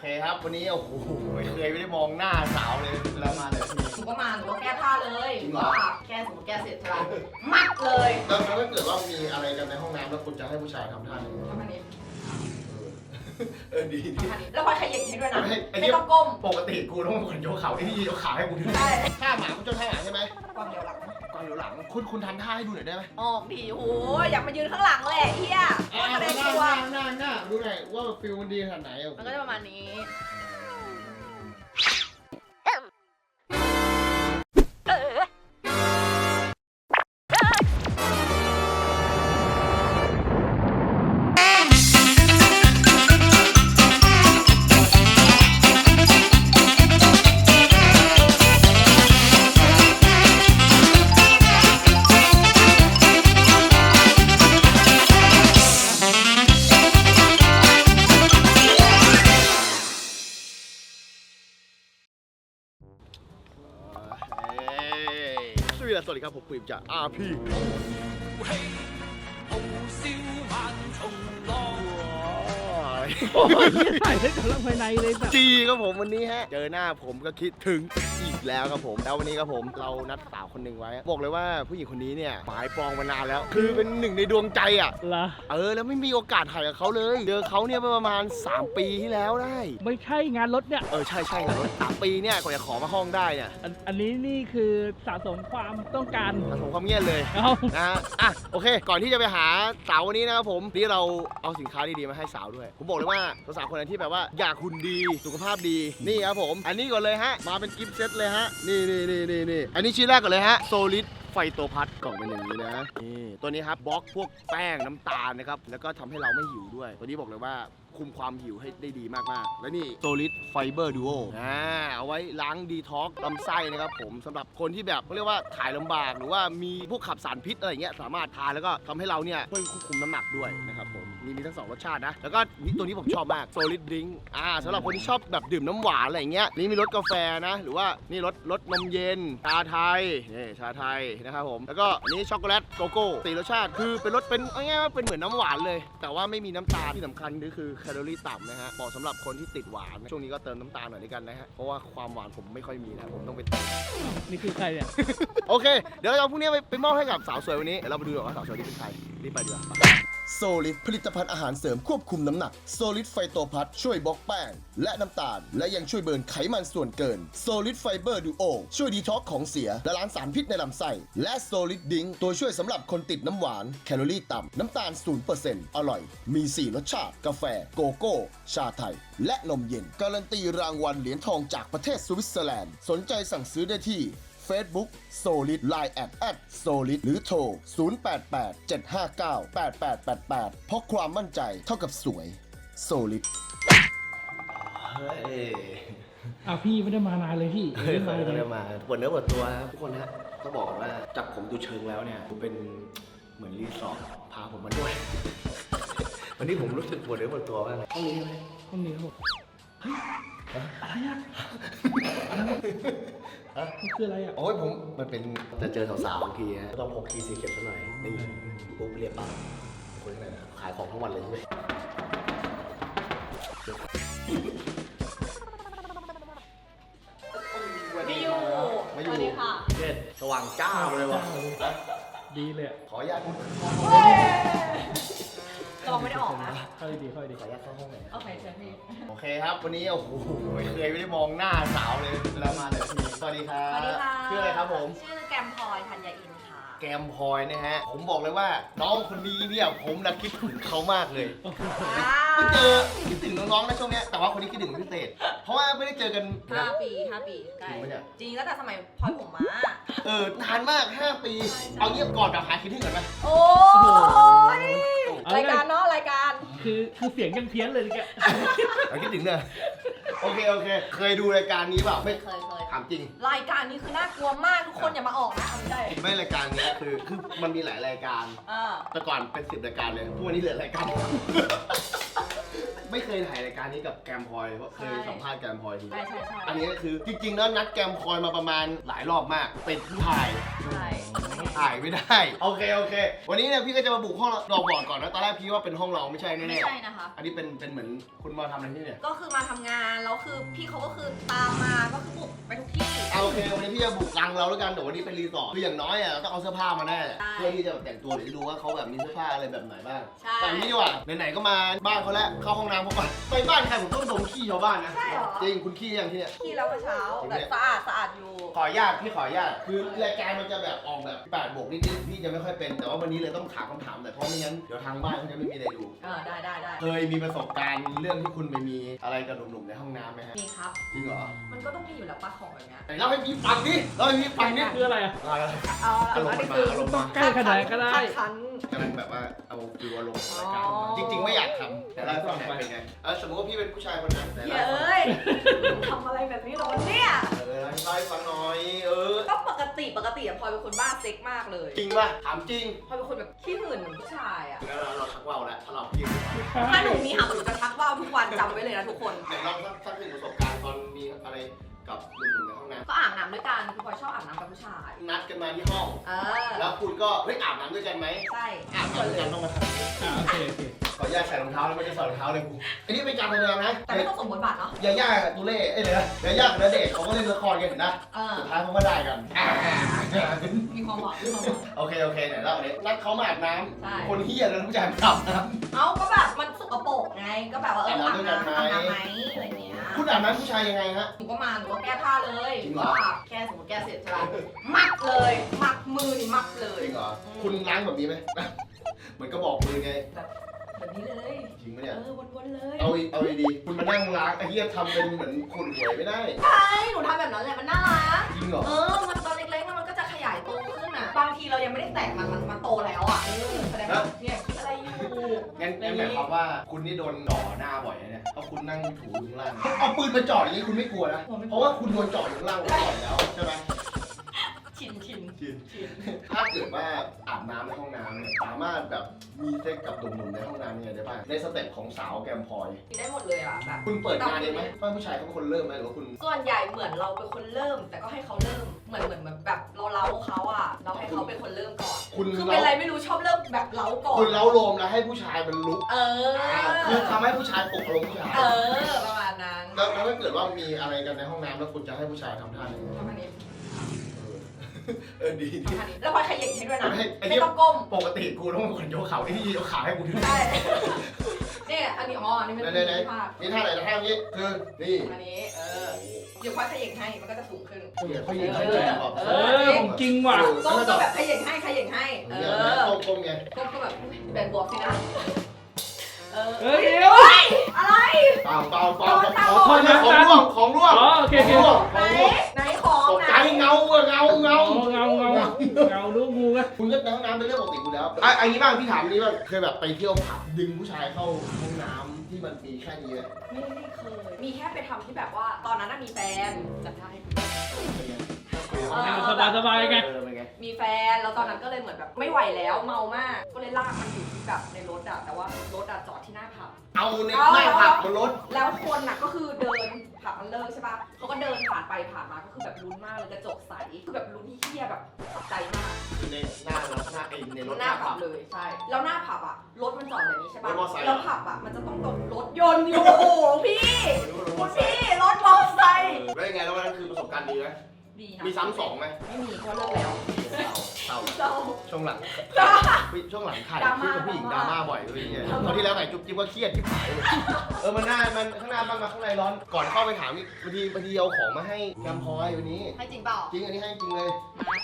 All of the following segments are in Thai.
เคครับ วันนี้โอ้โหไม่เคยไม่ได้มองหน้าสาวเลยเวลามาแต่ละที หนูก็มาหนูก็แก้ผ้าเลยจริงเหรอ ว่าแก้สมมติแก้เสร็จใช่ไหมมัดเลยแล้วถ้าเกิดว่ามีอะไรกันในห้องน้ำแล้วคุณจะให้ผู้ชายทำท่าไหนทำอันนี้เออดีดีทำอันนี้แล้วพลอยขยับให้ด้วยนะไม่ไอ้นี่ไม่ต้องก้มปกติกูต้องเป็นคนยกเข่าไอ้นี่ยกขาให้กูด้วยใช่ท่าหมาคุณเจ้าท่าหมาใช่ไหมความเดียวหลัง ก่อนอยู่หลัง คุณคุณทำท่าให้ดูหน่อยได้ไหมออกดิโอ้ยอยากมายืนข้างหลังเลยเฮียอ่ามันหจะน้าได้ตัวหน้าหน้าดูหน่อยว่าฟิลมันดีขนาดไหนอะมันก็จะประมาณนี้ ผมปุ๋ ยจากอาพี่โอ้ยถ่ายให้กำลังภายในเลยแบบจีครับผมวันนี้ฮะ เจอหน้าผมก็คิดถึงอีกแล้วครับผม แล้ววันนี้ครับผมเรานัดสาวคนหนึ่งไว้ บอกเลยว่าผู้หญิงคนนี้เนี่ยหมายปองมานานแล้ว คือเป็นหนึ่งในดวงใจอะ ละเออแล้วไม่มีโอกาสถ่ายกับเขาเลย เจอเขาเนี่ยประมาณ 3 ปีที่แล้วได้ ไม่ใช่งานรถเนี่ย เออใช่ใช่ครับสามปีเนี่ยกว่าจะขอมาห้องได้เนี่ยอันอันนี้นี่คือสะสมความต้องการผสมความเงียบเลย เอานะฮะอะ โอเค ก่อนที่จะไปหาสาววันนี้นะครับผม นี่เราเอาสินค้าดีๆ มาให้สาวด้วย ผมบอกเลยว่าสาวๆคนไหนที่แบบว่าอยากหุ่นดีสุขภาพดีนี่ครับผม อันนี้ก่อนเลยฮะ มาเป็นกิฟต์เซตเลยฮะ นี่นี่นี่นี่นี่อันนี้ชิ้นแรกก่อนเลยฮะโซลิดไฟโตพัดกล่องเป็นอย่างนี้นะนี่ตัวนี้ครับบล็อกพวกแป้งน้ำตาลนะครับแล้วก็ทำให้เราไม่หิวด้วย ตัวนี้บอกเลยว่าคุมความหิวให้ได้ดีมากๆ และนี่โซลิดไฟเบอร์ดูโออ่าเอาไว้ล้างดีท็อกลำไส้นะครับผมสำหรับคนที่แบบเขาเรียกว่าถ่ายลำบากหรือว่ามีพวกขับสารพิษอะไรเงี้ยสามารถทานแล้วก็ทำให้เราเนี่ยช่วยควบคุมน้ำหนักด้วยนะครับผม มีมีทั้งสองรสชาตินะ แล้วก็นี่ตัวนี้ผมชอบมากโซลิดดริงอ่าสำหรับคนที่ชอบแบบดื่มน้ำหวานอะไรอย่างเงี้ย นี่มีรสกาแฟนะ หรือว่านี่รสรสนมเย็น ชาไทย นี่ชาไทยนะครับผม แล้วก็อันนี้ช็อกโกแลตโกโก้สี่รสชาติ คือเป็นรสเป็นเอาง่ายๆว่าเป็นเหมือนน้ำหวานเลย แต่ว่าไม่มีน้ำตาลที่สำคัญก็คือแคลอรี่ต่ำนะฮะเหมาะสำหรับคนที่ติดหวาน ช่วงนี้ก็เติมน้ำตาลหน่อยด้วยกันนะฮะ เพราะว่าความหวานผมไม่ค่อยมีนะผมต้องไปเติม นี่คือใครเนี่ย โอเค เดี๋ยวเราเอาพวกนี้ไปไปมอบให้กับสาวสวยวันนี้เดี๋ยวเราไปดูกันว่าสาวสวยนี้เป็นใครรีบไปดีกว่า โซลิดผลิตภัณฑ์อาหารเสริมควบคุมน้ำหนักโซลิดไฟโตพัทช่วยบล็อกแป้ง และน้ำตาล และยังช่วยเบิร์นไขมันส่วนเกินโซลิดไฟเบอร์ดูโอช่วยดีท็อกของเสียและล้างสารพิษในลำไส้และโซลิดดิงตัวช่วยสำหรับคนติดน้ำหวานแคลอรี่ต่ำน้ำตาล 0%อร่อย มี 4 รสชาติ กาแฟ โกโก้ ชาไทย และนมเย็น การันตีรางวัลเหรียญทองจากประเทศสวิตเซอร์แลนด์ สนใจสั่งซื้อได้ที่ Facebook Solid Line แอดแอด Solid หรือโทร 0887598888 เพราะความมั่นใจเท่ากับสวย Solid เฮ้ยอ้าวพี่ไม่ได้มานานเลยพี่เฮ้ยไม่เขามาเลเรียยกมาปวดเนื้อปวดตัวครับทุกคนฮะต้องบอกก่อนว่าจากผมดูเชิงแล้วเนี่ยผมเป็นเหมือนรีสอร์ทพาผมมาด้วย วันนี้ผมรู้สึกปวดเนื้อปวดตัวมากเลยห้องนี้ใช่ไหมห้องนี้ครับผมเฮ้ยอะไรอะ อะไรอะมันคืออะไรอะโอ้ยผมมันเป็นจะเจอสาวๆบางทีฮะต้องพกคีย์ซีเก็บสักหน่อยนี่ปุ๊บเรียบปั๊บคนไหนนะขายของทั้งวันเลยใช่ไหมพี่ยูมาอสยู่วัสดีค่ะ เด็ดสว่างจ้าเลยวะดีเลยอะขออนุญาตคุณเราไม่ได้ ออกนะเข้าดีเข้าดีขออนุญาตเข้าห้องหน่อยโอเคเชิญพี่โอเคครับ วันนี้โอ้โหไม่เคยไม่ได้มองหน้าสาวเลยเวลามาแต่ละทีสวัสดีครัสบวัสดีค่ะชื่ออะไรครับผม ชื่อแกมพลอยธัญญาอินค่ะ แกมพลอยนะฮะ ผมบอกเลยว่าน้องคนนี้เนี่ยผมนะคิดถึงเขามากเลยอ่าเพิ่งเจอคิดถึงน้องๆนะช่วงเนี้ยแต่ว่าคนนี้คิดถึงเป็นพิเศษ เพราะว่าไม่ได้เจอกันห้าปีห้าปีใกล้จริงปะเนี่ยจริงตั้งแต่สมัยพลอยผมมาเออนานมาก 5 ปี เอาเงียบก่อนแบบหาคิดถึงกันไหมโอ้ยรายการเนาะรายการ คือคือเสียงยังเพี้ยนเลยแกเอาคิดถึงเนอะโอเคโอเค เคยดูรายการนี้เปล่าไม่เคยเคยถามจริง รายการนี้คือน่ากลัวมากทุกคนอย่ามาออกนะเอาไม่ได้ไม่รายการเนี้ยคือคือมันมีหลายรายการอ่าแต่ก่อนเป็นสิบรายการเลยทุกวันนี้เหลือรายการไม่เคยถ่ายรายการนี้กับแกมพลอยเพราะเคยสัมภาษณ์แกมพลอยทีใช่ใช่ใช่อันนี้ก็คือจริงๆแล้วนัดแกมพลอยมาประมาณหลายรอบมากเป็นผู้ถ่าย ใช่ ถ่ายไม่ได้ โอเคโอเค วันนี้เนี่ยพี่ก็จะมาบุกห้องดอกบอดก่อนนะตอนแรกพี่ว่าเป็นห้องเราไม่ใช่ไม่แน่ใช่นะคะๆอันนี้เป็นเป็นเหมือนคุณมาทำอะไรที่เนี่ย ก็คือมาทำงาน แล้วคือพี่เขาก็คือตามมาก็คือบุกไปทุกที่ เอาโอเควันนี้พี่จะบุกรังเราแล้วกันแต่วันนี้เป็นรีสอร์ทคืออย่างน้อยอะเราต้องเอาเสื้อผ้ามาแน่ใช่เพื่อที่จะแบบแต่งตัวเดี๋ยวจะดูว่าเขาแบบมีเสื้อผ้าอะไรแบบไหนบ้างใช่ แต่อันนี้ดีกว่าไหนๆก็มาบ้านเขาแล้วเข้าห้องน้ำเขาก่อนไปบ้านใครผมต้องดมขี้ชาวบ้านนะใช่เหรอ จริงคุณขี้ยังที่เนี่ยขี้แล้วเมื่อเช้าจริงแต่เนี่ยสะอาดสะอาดอยู่ ขออนุญาตพี่ขออนุญาตคือรายการมันจะแบบออกแบบแปดบวกนิดๆพี่จะไม่ค่อยเป็น แต่ว่าวันนี้เลยต้องถามคำถามแต่อยเพราะไม่งั้นเดี๋ยวทางบ้านเขาจะไม่มีอะไรดู เออได้ได้ได้เคยมีประสบการณ์เรื่องที่คุณไปมีอะไรกับหนุ่มๆในห้องน้ำไหมฮะมีครับ จริงเหรอมันก็ต้องมีอยู่แล้วปะของแบบเนี้ยไหนเล่าให้พี่ฟังดิเล่าให้พี่ฟังดิคืออะไรอะ อะไรอะไร เอาอารมณ์อันมันนี้มาคืออารมณ์มา ใกล้ขนาดก็ได้คัน กำลังแบบว่าเอาฟิวอารมณ์ของรายการอ๋อ จริง ๆ ไม่อยากทำแต่เล่าให้ฟังหน่อยเป็นไงเออสมมติว่าพี่เป็นผู้ชายคนนั้นแต่เฮ้เล่าให้ฟังยทำอะไรแบบนี้เหรอวะเนี่ย เออเล่าให้ฟังหน่อยเออ ก็ปกติปกติอะพลอยเป็นคนบ้าเซ็กมากเลย จริงป่ะถามจริงพลอยเป็นคนแบบขี้หื่นเหมือนผู้ชายอะแล้วเราเราชักว่าวแล้วถ้าเราพี่ถ้าหนูมีหำหนูจะทักว่าวทุกวันจำไว้เลยนะทุกคน ไหนลองสักสักหนึ่งประสบการณ์ตอนมีอะไรกับหนุ่มๆในห้องน้ก็อาบน้ำด้วยกันคือพลอยชอบอาบน้ำกับผู้ชายำนัดกันมาที่ห้อง เออ แล้วคุณก็เฮ้ยอาบน้ำด้วยกันไหมใช่อาบส่วนน้ำด้วยเลกัยนต้องมาทำ อ่าโอเคโอเค ขออนุญาตใส่รองเท้าแล้วไม่ได้ใส่รองเท้าเลยกูอันนี้เป็นการแสดงนะแต่ไม่ต้องสมบทบาทเนาะยาย่ากับตูเล่เอ้ยเดี๋ยวนะยาย่ากับณเดชน์เขาก็เล่นละครกันเห็นนะเออสุดท้ายเขาก็ได้กัน มีความหวังมีความหวัง โอเคโอเคไหนเล่าอันนี้นัดเขามาอาบน้ใช่ำคนเฮียแล้วผู้ชายมาอาบน้เอาก็แบบมันสกปรกไง ก็แบบว่าเอออาบน้ำอาอาบบน้ำด้วยกันไหมน้ำไหมอะไรเงี้ยำคุณอาบน้ำผู้ชายยังไงฮะ หนูก็มาหนูก็แก้ผ้าเลยจริงเหรอว่าแก้สมมติแก้เสร็จใช่ปะมัดเลย มัดมือนี่มัดเลย จริงเหรอคุณล้างแบบนี้ไหม เหมือนกระบอกมือไงแบบ นี้เลยจริงไหมเอเนี่ยอวนๆเลยเอาอีเอาดีๆคุณมานั่งล้างไอ้เหี้ยทำเป็นเหมือนขุ่นหวยไม่ได้ ใช่หนูทำแบบนั้นแหละมันน่ารัก จริงเหรอ เออ มันตอนเล็กๆ มันก็จะขยายตัวขึ้นอะ บางทีเรายังไม่ได้แตกมันมันมันโตแล้วอะเออแสดงว่าเนี่ยคิดอะไรอยู่งั้นงั้นหมายความว่าคุณนี่โดนด่อหน้าบ่อยนะเนี่ยเพราะคุณนั่งถูอยู่ข้างล่าง เอาปืนมาจ่ออย่างนี้คุณไม่กลัวนะ เพราะว่าคุณโดนจ่ออยู่ข้างล่างบ่อยแล้วใช่ไหม ชินชินชินชินถ้าเกิดว่าอาบน้ำในห้องน้ำเนี่ยสามารถแบบมีเซ็กกับหนุ่มๆในห้องน้ำยังไงได้บ้างในสเต็ปของสาวแกมพลอยได้หมดเลยอะแบบคุณเปิดงานเองไหมว่าผู้ชายเขาเป็นคนเริ่มไหมหรือว่าคุณส่วนใหญ่เหมือนเราเป็นคนเริ่ม แต่ก็ให้เขาเริ่มเหมือนเหมือนเหมือนแบบเราเล้าเขาอะ เราให้เขาเป็นคนเริ่มก่อน คุณคือเล้าเป็นอะไรไม่รู้ชอบเริ่มแบบเล้าก่อน คุณเล้าโลมแล้วให้ผู้ชายมันลุกเออ คือทำให้ผู้ชายปลุกอารมณ์ผู้ชายเออประมาณนั้นแล้วแล้วถ้าเกิดว่ามีอะไรกันในห้องน้ำแล้วคุณจะให้ผู้ชายทำท่าไหน ประมาณนี้ เออดีประดีมาณนี้แล้วพลอยขยิงให้ด้วยนะ ไม่ไอ้ไม่เหี้ยต้องก้ม ปกติกูต้องเป็นคนยกขาไอ้ที่ยกขาให้กูด้วยใช่ เนี่ยอันนี้อ๋ออันนี้มันไหนไหนภาพนี่ท่าไหนนะท่านี้คือนี่อันนี้ เออ เดี๋ยวพลอยขยิงให้ มันก็จะสูงขึ้นเขาเขายิงเขายิงบอกเออของจริงว่ะ ก้มก็แบบขยิงให้ขยิงให้ เอเนี่ยอก้มก้มไง ก้มก็แบบอุ๊ยแบนบวกสินะ เออเฮ้ยเดี๋ยว อะไร เปล่าเปล่าเปล่าโอ้ของตาของบอดของร่วงของร่วงอ๋อโอเคโอเค ของร่วงไหนของร่วงไหนของตกไหนใจเงาอะเงาเงาเงาเงาเงาเงาลูกงูกันคุณก็ในห้องน้ำเป็นเรื่องปกติคุณแล้วอะอันนี้บ้างพี่ถามอันนี้บ้างเคยแบบไปเที่ยวผับดึงผู้ชายเข้าห้องน้ำที่มันมีแค่นี้ไหมไม่ได้เคย มีแค่ไปทำที่แบบว่า ตอนนั้นน่ะมีแฟนจัดท่าให้ดูเป็นไงเออ สบายสบายไง เออเป็นไง มีแฟนแล้วตอนนั้นก็เลยเหมือนแบบไม่ไหวแล้วเมามาก ก็เลยลากมันอยู่ที่แบบในรถอะแต่ว่ารถอะจอดที่หน้าผับ เอาในหน้าผับบนรถ แล้วคนน่ะก็คือเดินผับมันเลิกใช่ปะเขาก็เดินผ่านไปผ่านมาก็คือแบบลุ้นมากเลยกระจกใสคือแบบลุ้นที่เฮียแบบใจมากในหน้าเราหน้าไอ้ในรถหน้าผับเลยใช่แล้วหน้าผับอะรถมันจอดแบบนี้ใช่ปะรถมอไซค์ แล้วผับอะมันจะต้องตกรถยนต์อยู่โอ้โหพี่คุณพี่รถมอไซค์แล้วยังไงแล้ววันนั้นคือประสบการณ์ดีไหม ดีนะมีซ้ำสองไหมไม่มีเพราะเลิกแล้วเศร้าเศร้าช่วงหลังจ้าช่วงหลังถ่ายดราคม่าลิปกับผู้หญิงดราม่าบ่อยด้วยเนี่ยดราม่าตอนที่แล้วถ่ายจุ๊บจิ๊บว่าเครียดที่หายเลยเออมันหน้ามันข้างหน้าบ้างมาข้างในร้อน ก่อนเข้าไปถามนี่บางทีบางทีเอาของมาให้แกมพลอยวันนี้ ให้จริงเปล่าจริงอันนี้ให้จริงเลยมา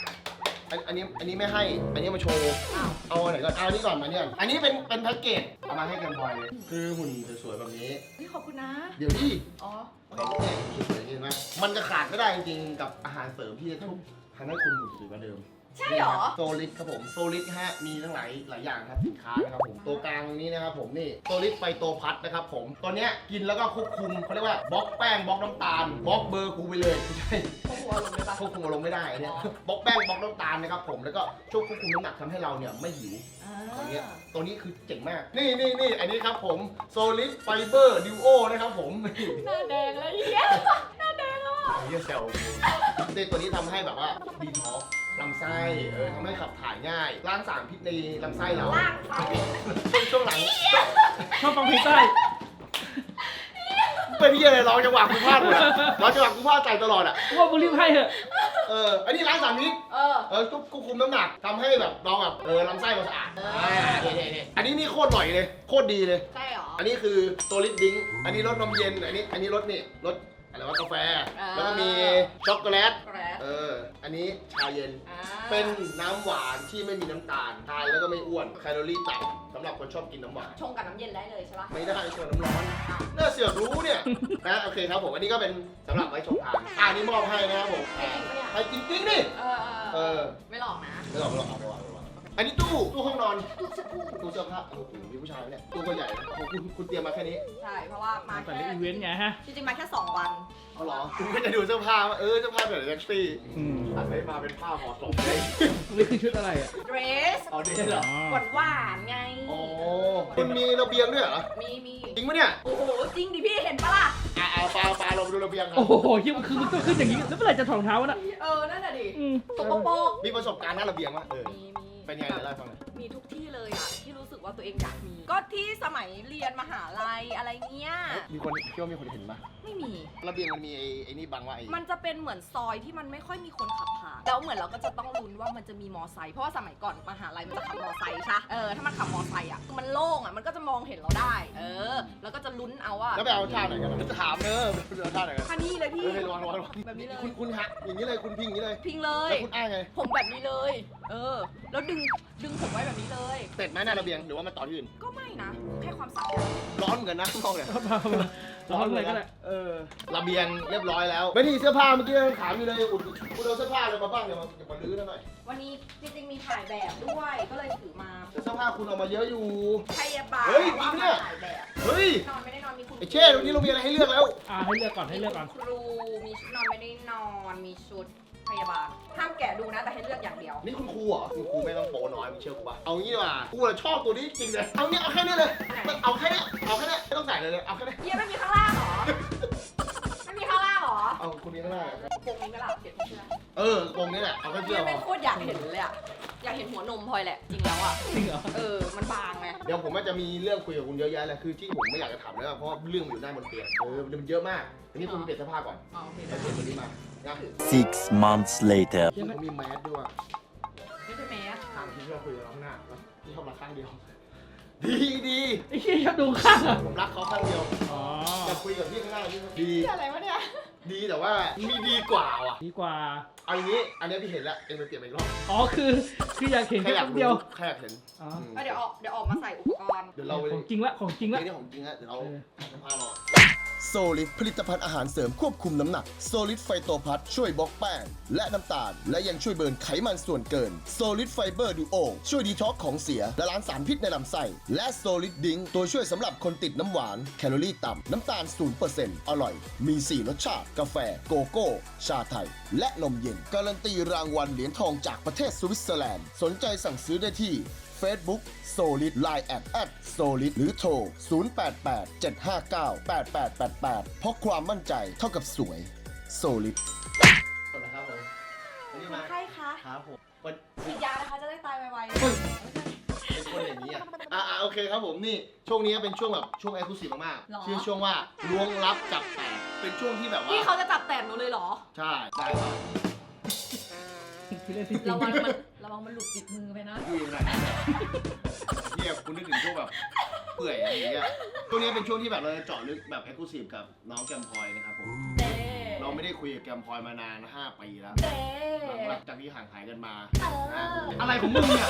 อันอันนี้อันนี้ไม่ให้ อันนี้มาโชว์ อ้าวเอาอันไหนก่อน เอาอันนี้ก่อนมาเนี่ยอันนี้เป็นเป็นแพ็กเกจเอามาให้แกมพลอยเลย คือหุ่นสวยๆแบบนี้ เฮ้ยขอบคุณนะ เดี๋ยวดิอ๋อ ของเนี่ยสวยๆเห็นไหมมันจะขาดไม่ได้จริงๆกับอาหารเสริมที่จะทุบทำให้คุณหุ่นสวยกว่าเดิม ใช่เหรอ โซลิดครับผมโซลิดฮะมีทั้งหลายหลายอย่างครับสินค้านะครับผมตัวกลางนี้นะครับผมนี่โซลิดไฟโตพัดนะครับผมตัวเนี้ยกินแล้วก็ควบคุมเขาเรียกว่าบล็อกแป้งบล็อกน้ำตาลบล็อกเบอร์กูไปเลยไม่ใช่พวกหัวลงเลยปะ ควบคุมอารมณ์ไม่ได้อันเนี้ยบล็อกแป้งบล็อกน้ำตาลนะครับผมแล้วก็ช่วยควบคุมน้ำหนักทำให้เราเนี่ยไม่หิวอ่าอย่างเงี้ยตัวนี้คือเจ๋งมาก นี่นี่นี่อันนี้ครับผมโซลิดไฟเบอร์ดิวโอนะครับผมหน้าแดงแล้วเฮียหน้าแดงแล้วอะ เฮียเซลนี่ตัวนี้ทำให้แบบว่าดีท็อกซ์ลำไส้เออทำให้ขับถ่ายง่ายล้างสารพิษในลำไส้เราลากไปช่วงช่วงหลัง ชอบฟังเพลงใต้เป็นที่อะไรร้องจังหวะคุณพลาดเลยร้องจังหวะคุณพลาดใจตลอดอะ ว่าบุรีให้เถอะ เอออันนี้ล้างสารพิษ เออ เออควบควบคุมน้ำหนักทำให้แบบเราแบบเออลำไส้เราสะอาดเอออ่าเนี่ยเนี่ยเนี่ยอันนี้นี่โคตรอร่อยเลย โคตรดีเลย ใช่เหรอ อันนี้คือโซลิดดิ้งอันนี้รสนมเย็น อันนี้ อันนี้รสนี่รส อะไรวะกาแฟ อ่า แล้วก็มีช็อกโกแลต แกรดเออ อันนี้ชาเย็น อ่าเป็นน้ำหวานที่ไม่มีน้ำตาล ทานแล้วก็ไม่อ้วน แคลอรี่ต่ำสำหรับคนชอบกินน้ำหวาน ชงกับน้ำเย็นได้เลยใช่ปะ ไม่ได้ชวนน้ำร้อน น่าเสือกรู้เนี่ย นะโอเคครับผม อันนี้ก็เป็นสำหรับไว้ชงทานอ่านี่มอบให้นะครับผมให้จริงปะเนี่ย ให้จริงๆนี่เออเอเอออ ไม่หลอกนะ ไม่หลอกไม่หลอกเอาไปวางไปวาง อันนี้ตู้ตู้ห้องนอนตู้เสื้อผ้าโอ้โหมีผู้ชายไหมเนี่ยตู้ก็ใหญ่นะโอ้โหคุณคุณเตรียมมาแค่นี้ใช่ เพราะว่ามาแต่แค่เล่นอีเวนต์ไงฮะ จริงๆมาแค่2วัน เอาเหรอคุณก็จะดูเสื้อผ้าว่าเออเสื้อผ้าแบบแท็กซี่อืม อันนี้มาเป็นผ้าห่อศพเลยนี่คือชุดอะไรอะ เดรสเอาดีเหรอหวานหวานๆไง โอ้คุณมีระเบียงด้วยเหรอมีมีจริงปะเนี่ยโอ้โห จริงดิพี่เห็นปะล่ะ อ่าเอาปลาปลาลงไปดูระเบียงกันโอ้โหเฮียมันคือมันต้องขึ้นอย่างนี้ แล้วเมื่อไหร่จะถองเท้าน่ะเออ นั่นน่ะดิอืม ตกโป๊กมีประสบการณ์หน้าระเบียงวะเออมีมี เป็นไงเดี๋ยวเล่าให้ฟังหน่อย มีทุกที่เลยอะที่รู้สึกว่าตัวเองอยากมี ก็ที่สมัยเรียนมหาลัยอะไรเงี้ย มีคนคิดว่ามีคนเห็นปะไม่มี ระเบียงมันมีไอ้ไอ้นี่บังว่าไอ้มันจะเป็นเหมือนซอยที่มันไม่ค่อยมีคนขับผ่านแล้วเหมือนเราก็จะต้องลุ้นว่ามันจะมีมอไซค์เพราะว่าสมัยก่อนมหาลัยมันจะขับมอไซค์ใช่ปะเออถ้ามันขับมอไซค์อะคือมันโล่งอะมันก็จะมองเห็นเราได้ เออ แล้วก็จะลุ้นเอาว่าแล้วไปเอาท่าไหนกันจะถามเนอะไปเอาท่าไหนกันท่านี้เลยพี่เออระวังระวังระวังแบบนี้เลย คุณคุณฮะอย่างนี้เลยคุณพิงอย่างนี้เลย พิงเลแล้ย วคุณอ้างไงผมแบบนี้เลยเออ แล้วดึงดึงผมไว้แบบนี้เลย เสร็จไหมหน้าระเบียงหรือว่ามันต่อที่อื่น ก็ไม่นะ แค่ความสะอาดร้อนเหมือนกันนะข้างนอกเนี่ย ร้อนเลยก็ได้เออ ระเบียงเรียบร้อยแล้วไม่ที่เสื้อผ้าเมื่อกี้ยังถามอยู่เลยอุดคุณเอาเสื้อผ้าอะไรมาบ้างเดี๋ยวมาเดี๋ยวมาลื้อหน่อยวันนี้จริงๆมีถ่ายแบบด้วยก็เลยถือมาแต่เสื้อผ้าคุณเอามาเยอะอยู่ พยาบาลเฮ้ยว่าจริงเนี่มายถ่ายแบบเฮ้ยนอนไม่ได้นอนมีคุณไอ้เช่ตรงนี้เรามีอะไรให้เลือกแล้ว อ่าให้เลือกก่อนให้เลือกก่อนมีคุณครูมีชุดนอนไม่ได้นอนมีชุดพ ยาบาลห้ามแกะดูนะแต่ให้เลือกอย่างเดียว นี่คุณครูเหรอคุณครูไม่ต้องโปน้อยมึงเชื่อกูป่ะเอางี้ดีกว่ากูอะชอบตัวนี้จริงเลยเอาเนี้ยเอาแค่นี้เลย เอาแค่นี้เอาแค่นี้ไม่ต้องใส่เลยเลยเอาแค่นี้เยี่ยไม่มีข้างล่างเหรอ อเอาคุณนี้ข้างหน้าโปรงนี้ก็หลับเขียนเชื่อเออตรงนี้แหละ เอาแค่เสื้เยี่อยพไม่อโคตรอยากเห็นเลยอะอยากเห็นหัวนมพลอยแหละ จริงแล้วอะจริงเหรอ เออ มันบางไง เดี๋ยวผมอาจจะมีเรื่องคุยกับคุณเยอะแยะเลยคือที่ผมไม่อยากจะถามเลยเพราะว่าเรื่องมันอยู่หน้าบนเตียงเออมันเยอะมากอันนี้คุณเปลี่ยนเสื้อผ้าก่อนอ๋อโอเคแล้วเปลี่ยนตัวนี้มานะ Six months later. ที่เขามีแมสด้วยไม่ใช่แมสถามที่เราคุยกับเราข้างหน้าที่ชอบรักข้างเดียว ดีดีไอ้เฮียชอบดูข้างอะผมรักเขาข้างเดียวอ๋อ จะคุยกับพี่ข้างหน้าพี่ดีที่อะไรวะเนี่ย ดีแต่ว่ามีดีกว่าว่ะ ดีกว่า เอาอย่างนี้ อันนี้พี่เห็นแล้วเอ็งไปเปลี่ยนไปอีกรอบอ๋อคือคืออยากเห็นแค่แค่อยากแป๊บรู้เดียวแค่อยากเห็นอ๋ออืมเดี๋ยวออกเดี๋ยวออกมาใส่อุปกรณ์ เดี๋ยวเราไปของจริงละของจริงละ นี่ของจริงฮะเดี๋ยวเราเออ จะพาเรา โซลิดผลิตภัณฑ์อาหารเสริมควบคุมน้ำหนักโซลิดไฟโตพัทช่วยบล็อกแป้งและน้ำตาล และยังช่วยเบิร์นไขมันส่วนเกินโซลิดไฟเบอร์ดูโอช่วยดีท็อกของเสียและล้างสารพิษในลำไส้และโซลิดดิงตัวช่วยสำหรับคนติดน้ำหวาน แคลอรี่ต่ำน้ำตาล 0%อร่อย มี 4 รสชาติ กาแฟ โกโก้ ชาไทย และนมเย็น การันตีรางวัลเหรียญทองจากประเทศสวิตเซอร์แลนด์ สนใจสั่งซื้อได้ที่ Facebook Solid Line at at Solid หรือโทร 088 759 8888 เพราะความมั่นใจเท่ากับสวย Solid นะครับผมวันนี้คมานไข้คะครับผมวันฉีดยานะคะจะได้ตายไวๆ เป็นคนอย่างนี้อะอะอะโอเคครับผมนี่ช่วงนี้เป็นช่วงแบบช่วงเอ็กซ์คลูซีฟมากหรอ ๆชื่อช่วงว่าล้วงลับจับแตกเป็นช่วงที่แบบว่า พี่เขาจะจับแตนหนูเลยเหรอ ใช่ได้ครับ ที่เล่นที่จริระงวังมันระวังมันหลุดติดมือไปนะพี่อะไรเฮียคุณนึกถึงช่วงแบบเปื่อยอะไรอย่างเงี้ยช่วงนี้เป็นช่วงที่แบบเราจะเจาะลึกแบบเอ็กซ์คลูซีฟกับน้องแกมพลอยนะครับผม เต้เราไม่ได้คุยกับแกมพลอยมานาน 5 ปีแล้ว เต้ หลังจากที่ห่างหายกันมา เออ อะไรของมึงเนี่ย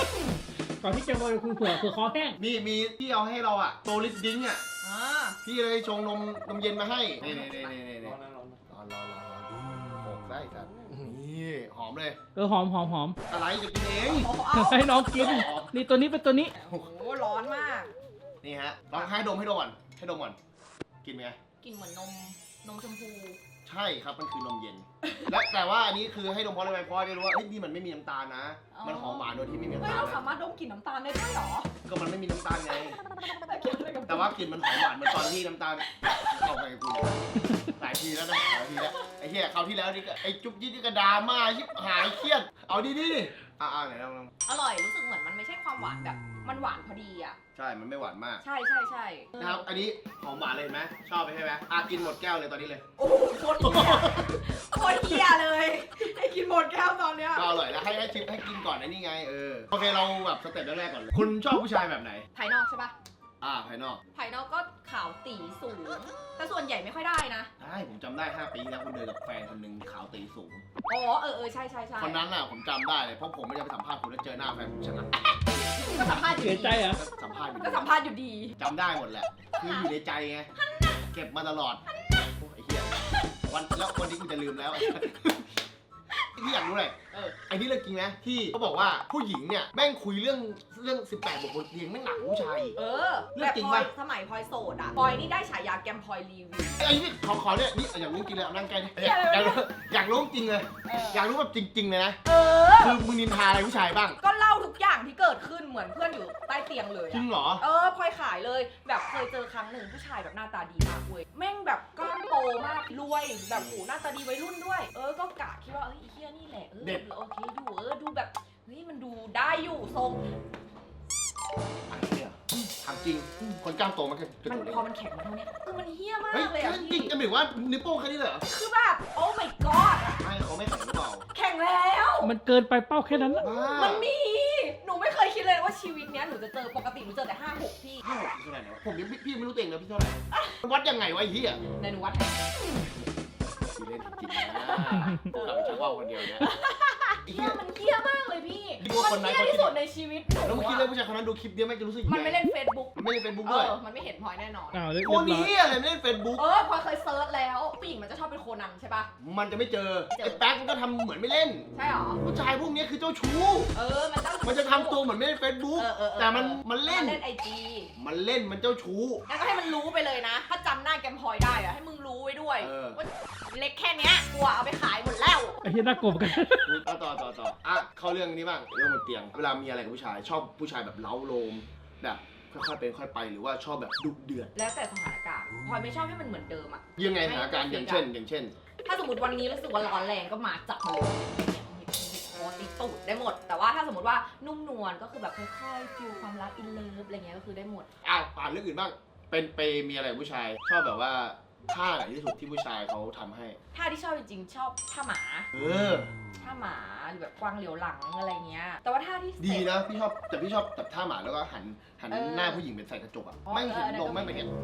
ก่อนที่จะโดนคุณเผื่อเผื่อคอแห้งมีมีที่เอาให้เราอะโซลิดดิ้งอะอ่าพี่เลยชงนมนมเย็นมาให้ นี่นี่นี่นี่นี่ร้อนร้อนร้อนร้อนหกได้ครับ นี่หอมเลย เออหอมหอมหอมอะไรจะกินเองโอ้โหเอาให้น้องกิน นี่ตัวนี้เป็นตัวนี้ โอ้โหร้อนมาก นี่ฮะลองให้ดมให้ดมก่อนให้ดมก่อน กินไหมกลินเหมือนนม นมชมพู ใช่ครับมันคือนมเย็น และแต่ว่าอันนี้คือให้ดมเพราะอะไรเพราะได้รู้ว่าเฮ้ยนี่มันไม่มีน้ำตาลนะอ๋อมันหอมหวานโดยที่ไม่มีไม่น้ำตาลเรานะสามารถดมกลิ่นน้ำตาลได้ด้วยเหรอก็มันไม่มีน้ำตาลไงเกี่ยวอะไรกับแต่ว่ากลิ่นมันหอมหวานเหมือนตอนที่น้ำตาลเข้าไปกับคุณหลายทีแล้วนะหลายทีแล้วไออ้เหี้ยคราวที่แล้วนี่ก็ไอ้จุ๊บจิ๊ดนี่ก็ดราม่าชิบหายเครียด เอาดีดีๆดิอ่าๆไหนลองลองอร่อยรู้สึกเหมือนมันไม่ใช่ความหวานแบบ มันหวานพอดีอะ ใช่ มันไม่หวานมาก ใช่ใช่ใช่นะครับ อันนี้หอมหวานเลยเห็นไหมชอบไปใช่ไหมอะกินหมดแก้วเลยตอนนี้เลย โอ้โหโคตรเฮียโคตรเฮียเลย ให้กินหมดแก้วตอนเนี้ย ก็อร่อยแล้วให้ให้ชิมให้กินก่อนไอ้นี่ไงเออ โอเคเราแบบสเต็ปแรกๆก่อนเลย คุณชอบผู้ชายแบบไหน ภายนอกใช่ปะ อ่าภายนอกภายนอกก็ขาวตีสูง แต่ส่วนใหญ่ไม่ค่อยได้นะ ได้ผมจำได้5ปีแล้วคุณเดินกับแฟนคนหนึ่งขาวตีสูง อ๋อเออเออใช่ใช่ใช่คนนั้นน่ะผมจำได้เลยเพราะผมไม่ได้ไปสัมภาษณ์คุณแล้วเจอหน้าแฟนผมชนะก็สัมภาษณ์อยู่เสียดีใจเหรอสัมภาษณ์อยู่ก็สัมภาษณ์อยู่ดี จำได้หมดแหละ คืออยู่ในใจไงเก็บมาตลอดโอ้ไอ้เหี้ยวันแล้ววันนี้กูจะลืมแล้ว พี่อยากรู้เลยเออไอ้นี่เรื่องจริงนะที่เขาบอกว่าผู้หญิงเนี่ยแม่งคุยเรื่องเรื่อง 18บวกบนเตียงไม่หนักกว่าผู้ชายอีก เออเรื่แบองบจริงพลอปะ ยสมัยพลอยโสดอะพลอยนี่ได้ฉายาแกมพลอยรีวิว ไอ้นี่ขอขอเนี่ยนี่อยากรู้จริงเลยเอานั่งใกล้ดิเหี้ยอะไรอยากวะรู้อยากรู้จริงเลยเอออ ยากรู้แบบจริงๆเลยนะเออ คือมึงนินทาอะไรผู้ชายบ้างก็เล่าทุกอย่างที่เกิดขึ้นเหมือนเพื่อนอยู่ใต้เตียงเลยจริอะงเหรอ เออพลอยขายเลย แบบเคยเจอครั้งหนึ่งผู้ชายแบบหน้าตาดีมากเว้ยแม่งแบบกล้ามโตมากรวยแบบโหหน้าตาดีวัยรุ่นด้วย เออก็กะคิดว่าเอ้ยไอ้เฮียนี่แหละ เออเด็ด โอเคอยู่เออดูแบบเฮ้ยมันดูได้อยู่ทรงไอ้เนี่ยถามจริง คนกล้ามโตมันก็กระมันโดดได้พอมันแข็งมาเท่าเนี้ยคือมันเฮี้ยมากเฮ้ยเลยอะจริพี่งๆจะหมายถึงว่านิ้วโป้งแค่นี้เลยเหรอคือแบบโอ้ my god อะไม่เขาไม่แข็งหรือเปล่าแข็งแล้ว มันเกินไปเป้าแค่นั้นน่ะบ้ามันมี หนูไม่เคยคิดเลยว่าชีวิตเนี้ยหนูจะเจอปกติหนูเจอแต่ห้าหกพี่ห้าหกเท่าไหร่นะผมยังพี่พี่ไม่รู้ตัวเองนะพี่เท่าไหร่วัดยังไงวะไอ้เหี้ย ในหนูวัดให้พี่ เล่นจริงๆนะเราไปชักว่าวคนเดียวเนี่ยไอ้เฮี้เหี้ยยมันเฮี้ยมากเลยพี่คิดว่าคนมันนั้นเฮี้ยเขาคิดที่สุดในชีวิตหนูแล้วมึงคิดอะเลยผู้ชายคนนั้นดูคลิปเดียวไม่งจะรู้สึกมันไม่เล่นเฟซบุ๊กมันไม่เล่นเฟซบุ๊กเอด้วยอ มันไม่เห็นพลอยแน่นอน อ้าวเรียบโคร้อนยเหี้ยอะไรไม่เล่นเฟซบุ๊กเออพลอยเคยเซิร์ชแล้ว ผู้หญิงมันจะชอบเป็นโคนันใช่ปะ มันจะไม่เจอเจอ ไอ้แป๊กมันก็ทำเหมือนไม่เล่น ใช่หรอ ผู้ชายพวกเนี้ยคือเจ้าชู้ เออ มันจะมันจะทำตัวเหมือนไม่เล่นเฟซบุ๊กเออเออเออแต่มันมันเล่น เล่นไอจีมันเล่นมันเจ้าชู้ งั้นก็ให้มันรู้ไปเลยนะ ถ้าจำหน้าแกมพลอยได้อะให้มึงรู้ไว้ด้วย เออ ว่า เล็กแค่เนี้ยกลัวเอาไปขายหมดแล้ว ไอ้เหี้ยน่ากลัวเหมือนกัน ต่อต่อต่อต่ออะเข้าเรื่องนี้บ้างเรื่องบนเตียง เวลามีอะไรกับผู้ชายชอบผู้ชายแบบเล้าโลมแบบค่อยๆเป็นค่อยไปหรือว่าชอบแบบดุเดือดแล้วแต่สถานการณ์พลอยไม่ชอบให้มันเหมือนเดิมอะยังไงสถานการณ์อย่างเช่น อย่างเช่น ถ้าสมมติวันนี้รู้สึกว่าร้อนแรงก็มาจับมาเลยเนี่ยหยิบหยิบคอตีตูดได้หมด แต่ว่าถ้าสมมติว่านุ่มนวลก็คือแบบค่อยๆฟิลความรักอินเลิฟอะไรเงี้ยก็คือได้หมด อ้าวผ่านเรื่องอื่นบ้างเป็นไปมีอะไรกับผู้ชาย ชอบแบบว่า ท่าไหนที่สุดที่ผู้ชายเขาทำให้ ท่าที่ชอบจริงๆชอบท่าหมาเออ ท่าหมาหรือแบบกวางเหลียวหลังอะไรเงี้ย แต่ว่าท่าที่เสร็จ ดีนะพี่ชอบแต่พี่ชอบแบบท่าหมาแล้วก็หันหันเออหน้าผู้หญิงเป็นใส่กระจกอะอ๋อไม่เห็นเออเออนมไม่เป็นอย่างเงี้ย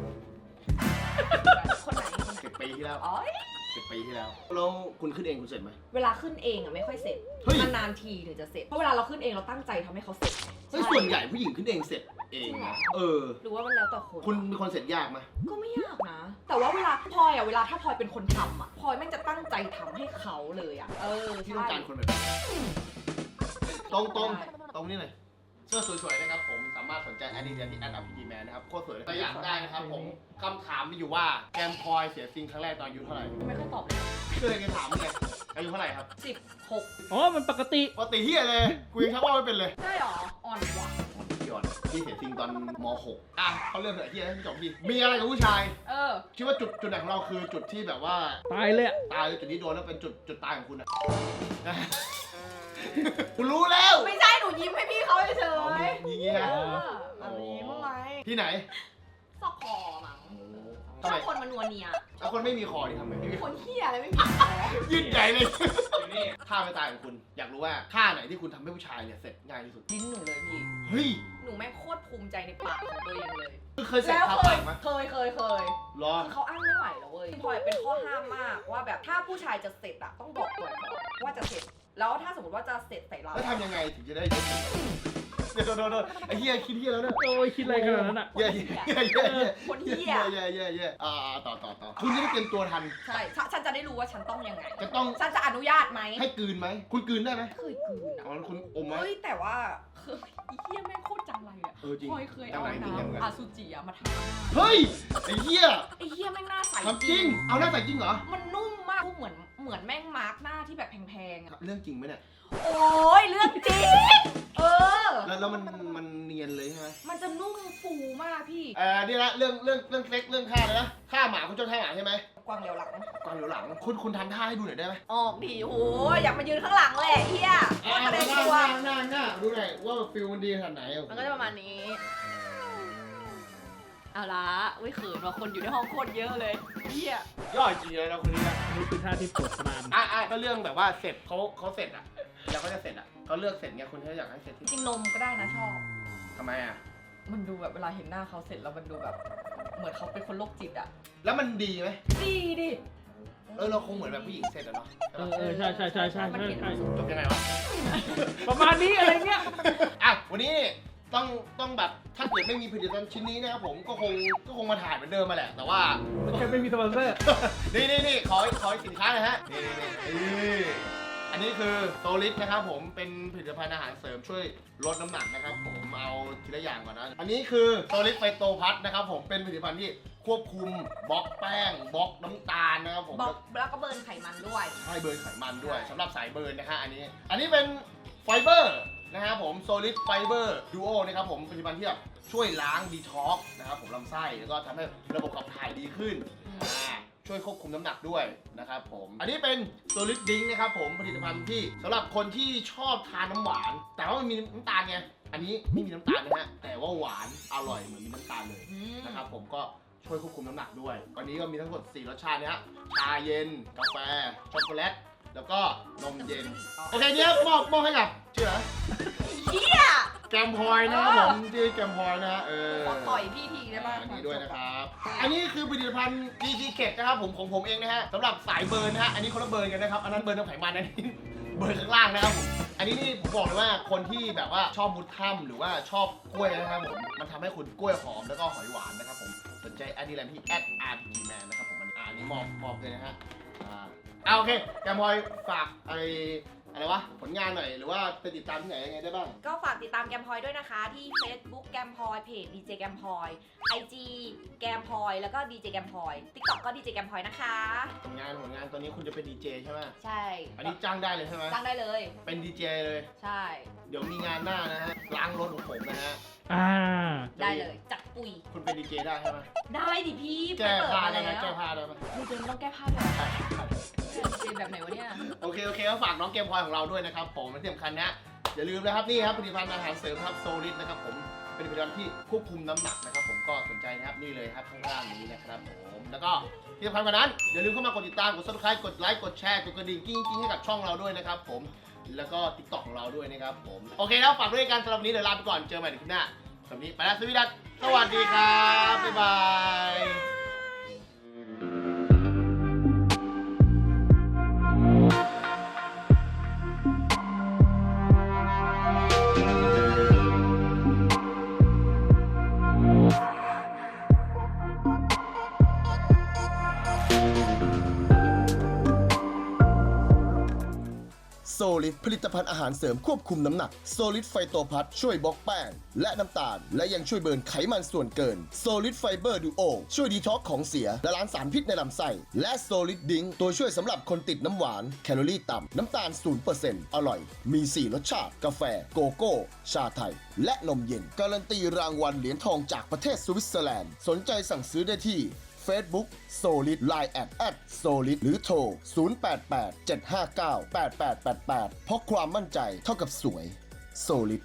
คนไหนคนไหนสิบปีที่แล้ว อ๋อ สิบปีที่แล้วแล้วคุณขึ้นเองคุณเสร็จไหม เวลาขึ้นเองอะไม่ค่อยเสร็จเฮ้ย นานๆทีถึงจะเสร็จ เพราะเวลาเราขึ้นเองเราตั้งใจทำให้เขาเสร็จ เฮ้ยส่วนใหญ่ผู้หญิงขึ้นเองเสร็จเองจริงเหรอนะเออ หรือว่ามันแล้วแต่คน คุณเป็นคนเสร็จยากไหมก็ไม่ยากนะ แต่ว่าเวลาพลอยอะเวลาถ้าพลอยเป็นคนทำอะพลอยแม่งจะตั้งใจทำให้เขาเลยอะเออที่ใช่ต้องการคนแบบนี้ตรงตรงตรงนี้หน่อย เสื้อสวยๆนะครับผมสามารถสนใจแอดดิเดียที่แอดอัพพีดีแมนนะครับโคตรสวยเลยตัวอย่างได้นะครับผมคำถามมีอยู่ว่าแกมพลอยเสียซิงครั้งแรกตอนอายุเท่าไหร่ไม่ค่อยตอบเลยก็เลยจะถามเนี่ยอายุเท่าไหร่ครับสิบหกอ๋อ มันปกติ ปกติเฮียเลยกูยังชักว่าไม่เป็นเลยได้หรอ อ่อนว่ะพี่อ่อนพี่เสียซิงตอนม .6 อะเขาเรื่องเถอะเฮียให้จบพี่มีอะไรกับผู้ชาย เออ คิดว่าจุดจุดไหนของเราคือจุดที่แบบว่า ตายเลยอะตายหรือจุดนี้โดนแล้วเป็นจุดจุดตายของคุณอะคุณรู้แล้ว ไม่ใช่หนู ยิ้มให้พี่เขาเฉอ๋อยมีอย่างงี้ๆเอนะอแบบนี้เมื่อไหร่ที่ไหนซอกคอมั้งชทำอไมบคนมันนัวเนียแล้วคนไม่มีคอที่ทำไงไม่มีคนเฮียอะไรไม่มีคอยืดใหญ่เลยท่าไม่ตายของคุณ อยากรู้ว่าท่าไหนที่คุณทำให้ผู้ชายเนี่ยเสร็จง่ายที่สุดลิ้นหนูเลยพี่ เฮ้ยหนูแม่งโคตรภูมิใจในปากของตัวเองเลย คือเคยเสร็จแล้วคาเคปายกไหมเคยเคยเคย รอ คือเขาอ้างไม่ไหวแล้วเว้ยพลอยเป็นข้อห้ามมากว่าแบบถ้าผู้ชายจะเสร็จอะต้องบอกก่อนว่าจะเสร็จ แล้วถ้าสมมติว่าจะเสร็จใส่เราแล้วทำยังไงถึงจะได้ยกถึงเดี๋ยวโดนโดนไอ้เหี้ยคิดเหี้ยแล้วเนี่ยโอ้ยคิดอะไรขนาดนั้นอะเหี้ยเหี้ยเหี้ยเหี้ยเหี้ยคนเหี้ยเหี้ยเหี้ยเหี้ยอ่าต่อต่อต่อคุณจะได้เตรียมตัวทัน ใช่ฉันฉันจะได้รู้ว่าฉันต้องยังไง จะต้อง ฉันจะอนุญาตไหมให้กลืนไหม คุณกลืนได้ไหมเคยกลืนอะอ๋อแล้วคุณอมไหมเฮ้ยแต่ว่าเคยอีเหี้ยแม่งโคตรจังไรอะเออจริงพลอยเคยเอาจังไรจริงจังไรน้ำอาซูจิอะมาทาเฮ้ยไอ้เหี้ยไอ้เหี้ยแม่งหน้าใสทำจริง เอาหน้าใส่จริงเหรอ มันนุ่มมากเหมือน เหมือนแม่งมาร์กหน้าที่แบบแพงๆอะเรื่องจริงไหมเนี่ย โอ้ยเรื่องจริง เออ แล้วแล้วมันมันเนียนเลยใช่ไหมมันจะนุ่มฟูมากพี่ เอ่อนี่ละเรื่องเรื่องเรื่องเล็กเรื่องฆ่าเลยนะฆ่าหมาคุณชอบฆ่าหมาใช่ไหมกวางเหลียวหลัง ก่อนอยู่หลังคุณคุณทำท่าให้ดูหน่อยได้ไหมออกดิโอ้ยอยากมายืนข้างหลังแหละเฮียอ่าว่าหแสดน้างหตัวน้าหน้าหน้าดูหน่อยว่าฟิลมันดีขนาดไหนมันก็จะประมาณนี้ เอาละอุ้ยเขินว่าคนอยู่ในห้องโคตรเยอะเลยเฮียยอดจริงเลยนะคนนี้นะนี่คือท่าที่ปวดสนามอะอะก็เรื่องแบบว่าเสร็จเขาเขาเสร็จอะแล้วเขาจะเสร็จอะเขาเลือกเสร็จไงคุณเขาอยากให้เสร็จจที่ริงๆนมก็ได้นะชอบ ทำไมอะ มันดูแบบเวลาเห็นหน้าเขาเสร็จแล้วมันดูแบบ เหมือนเขาเป็นคนโรคจิตอะแล้วมันดีไหมดีดิ เออเราคงเหมือนแบบผู้หญิงเสร็จอะเนาะเออเออใช่ใช่ใช่ใช่มันใช่เห็นใช่จบยังไงวะ ประมาณนี้อะไรเงี้ย อะวันนี้ ต้องต้องแบบถ้าเกิดไม่มีผลิตภัณฑ์ชิ้นนี้นะครับผมก็คงก็คงมาถ่ายเหมือนเดิมมาแหละ แต่ว่า แค่ไม่มีสปอนเซอร์ นี่นี่นี่ขอขอสินค้าหน่อยฮะนี่นี่นี่นี่อันนี้คือโซลิดนะครับผมเป็นผลิตภัณฑ์อาหารเสริมช่วยลดน้ำหนักนะครับ ผมเอาทีละอย่างก่อนนะอันนี้คือโซลิดไฟโตพัทนะครับผมเป็นผลิตภัณฑ์ที่ควบคุมบล็อกแป้งบล็อกน้ำตาลนะครับผม บอกแล้วก็เบิร์นไขมันด้วย ให้เบิร์นไขมันด้วยสำหรับสายเบิร์นนะฮะอันนี้ อันนี้เป็นไฟเบอร์ นะครับผมโซลิดไฟเบอร์ดูโอนะครับผมผลิตภัณฑ์ที่แบบช่วยล้างดีท็อกนะครับผมลำไส้แล้วก็ทำให้ระบบขับถ่ายดีขึ้นอ่าช่วยควบคุมน้ำหนักด้วยนะครับผม อันนี้เป็นโซลิดดิงนะครับผมผลิตภัณฑ์ที่สำหรับคนที่ชอบทานน้ำหวาน แต่ว่ามันมีน้ำตาลไงอันนี้ไม่มีน้ำตาลนะฮะแต่ว่าหวานอร่อยเหมือนมีน้ำตาลเลยอืมนะครับผมก็ช่วยควบคุมน้ำหนักด้วย วันนี้ก็มีทั้งหมด 4 รสชาตินะฮะชาเย็น กาแฟ ช็อกโกแลต แล้วก็นมเย็น โอเคเนี้ยมอบมอบให้กับชื่ออะไรเฮียแกมพลอยนะครับผมที่แกมพลอยนะฮะเออ ขอต่อยพี่ทีได้ป่ะอันนี้ด้วยนะครับ อันนี้คือผลิตภัณฑ์ DG k e t นะครับผมของผมเองนะฮะสำหรับสายเบิร์นนะฮะ อันนี้คนละเบิร์นกันนะครับ อันนั้นเบิร์นน้ำไขมันอันนี้เบิร์นข้างล่างนะครับผม อันนี้นี่ผมบอกเลยว่าคนที่แบบว่าชอบมุดถ้ำหรือว่าชอบกล้วยนะครับผม มันทำให้คุณกล้วยหอมแล้วก็หอยหวานนะครับผม สนใจแอดดีแลนที่ at r p m a n นะครับผมอันอ่านี้มอบมอบเลยนะฮะ อ่า เอาโอเคแกมพลอยฝากอะไรอะไรวะผลงานหน่อยหรือว่าไปติดตามที่ไหนยังไงได้บ้าง ก็ฝากติดตามแกมพลอยด้วยนะคะ ที่ Facebook แกมพลอยเพจ DJ แกมพลอย IG แกมพลอยแล้วก็ DJ แกมพลอย TikTok ก็ DJ แกมพลอยนะคะ ผลงานผลงานตอนนี้คุณจะเป็นดีเจใช่ไหมใช่อันนี้จ้างได้เลยใช่ไหมจ้างได้เลย เป็นดีเจเลย ใช่ เดี๋ยวมีงานหน้านะฮะล้างรถของผมนะฮะอ่า ได้เลยจัดปุยคุณเป็นดีเจได้ใช่ไหมได้ดิพี่แก้ไปเปิดผ้ามาได้แล้วไหมแก้ผ้าได้ไหมดีเจต้องแก้ผ้าด้วยเหรอดีเจแบบไหนวะเนี่ยโอเคโอเคก็ฝากน้องเกมพลอยของเราด้วยนะครับผมและที่สำคัญนะอย่าลืมนะครับนี่ครับผลิตภัณฑ์อาหารเสริมครับโซลิดนะครับผมเป็นผลิตภัณฑ์ที่ควบคุมน้ำหนักนะครับผมก็สนใจนะครับนี่เลยครับข้างล่างนี้นะครับผมแล้วก็ที่สำคัญกว่านั้นอย่าลืมเข้ามากดติดตามกด subscribe กดไลค์กดแชร์กดกระดิ่งกิ้งกิ้งให้กับช่องเราด้วยนะครับผม แล้วก็ TikTok ของเราด้วยนะครับผม โอเคแล้วฝากด้วยกันสำหรับวันนี้เดี๋ยวลาไปก่อนเจอกันใหม่ในคลิปหน้าสำหรับวันนี้ไปแล้วสวัสดีครับสวัสดีครับ บ๊ายบาย ซลิดผลิตภัณฑ์อาหารเสริมควบคุมน้ำหนักโซลิดไฟโตพัทช่วยบล็อกแป้งและน้ำตาล และยังช่วยเบิร์นไขมันส่วนเกินโซลิดไฟเบอร์ดูโอช่วยดีท็อกของเสียและล้างสารพิษในลำไส้และโซลิดดิงตัวช่วยสำหรับคนติดน้ำหวาน แคลอรี่ต่ำน้ำตาล 0%อร่อย มี 4 รสชาติ กาแฟ โกโก้ ชาไทย และนมเย็น การันตีรางวัลเหรียญทองจากประเทศสวิตเซอร์แลนด์ สนใจสั่งซื้อได้ที่ Facebook Solid Line at at Solid หรือโทร 088 759 8888 เพราะความมั่นใจเท่ากับสวย Solid